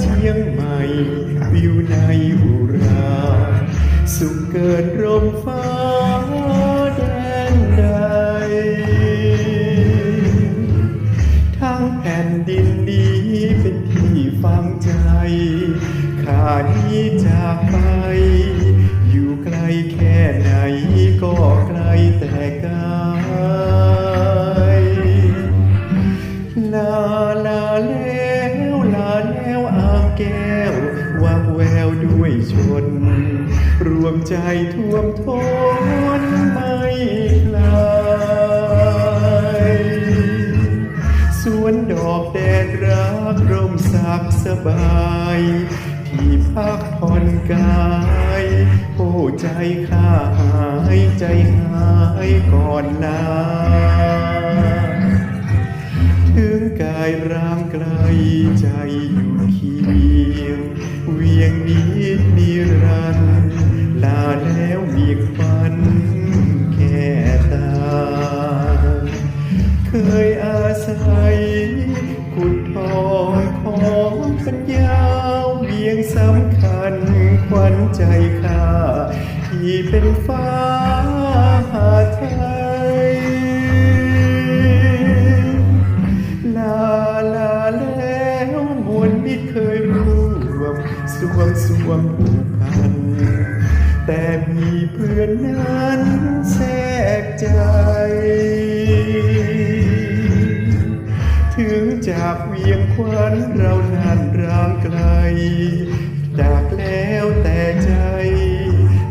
เชียงใหม่วิวในอุรา สุขเกินร่มฟ้า นี้จากไป อยู่ไกลแค่ไหนก็ไกลแต่กายลาลาแล้วลาแล้วอางแก้ววับแววด้วยชน รวมใจท่วมท้นไม่คลายสวนดอกแดนรักร่มสักสบาย ที่พักผ่อนกายโอ้ใจข้าหายใจหายก่อนลาถึงกายร่างไกลใจอยู่เคียงเวียงนิดนิรัน ใจข้าที่เป็นฟ้าหาไทยลาลาแล้วมวลมิตรเคยร่วมสวมสวมผูกพัน แต่มีเพื่อนนั้นแทรกใจ ถึงจากเวียงควันเรานานร่างไกล จากแล้วแต่ใจ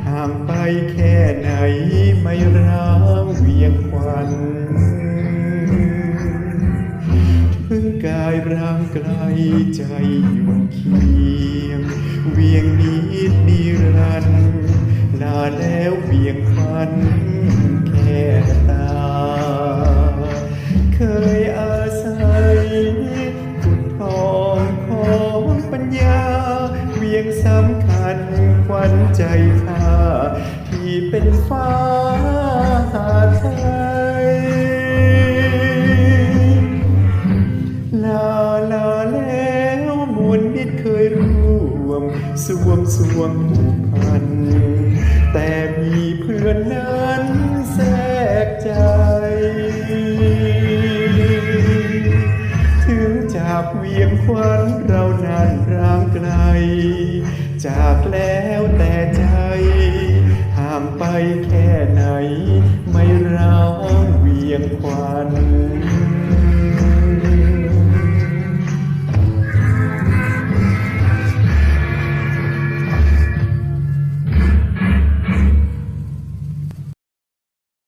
ห่างไปแค่ไหนไม่ร้างเวียงควันถึงกายร่างไกลใจอยู่เคียง เวียงนิดนิรันดร์ลาแล้วเวียงควันแค่ เวียงสำคัญขวัญใจข้าที่เป็นฟ้าไทยลาลาแล้วมวลมิตรเคยร่วม สวมสวมผูกพัน แต่มีเพื่อนนั้น จากเวียงควันเรานานร่างไกล จากแล้วแต่ใจ ห่างไปแค่ไหน ไม่ร้างเวียงควัน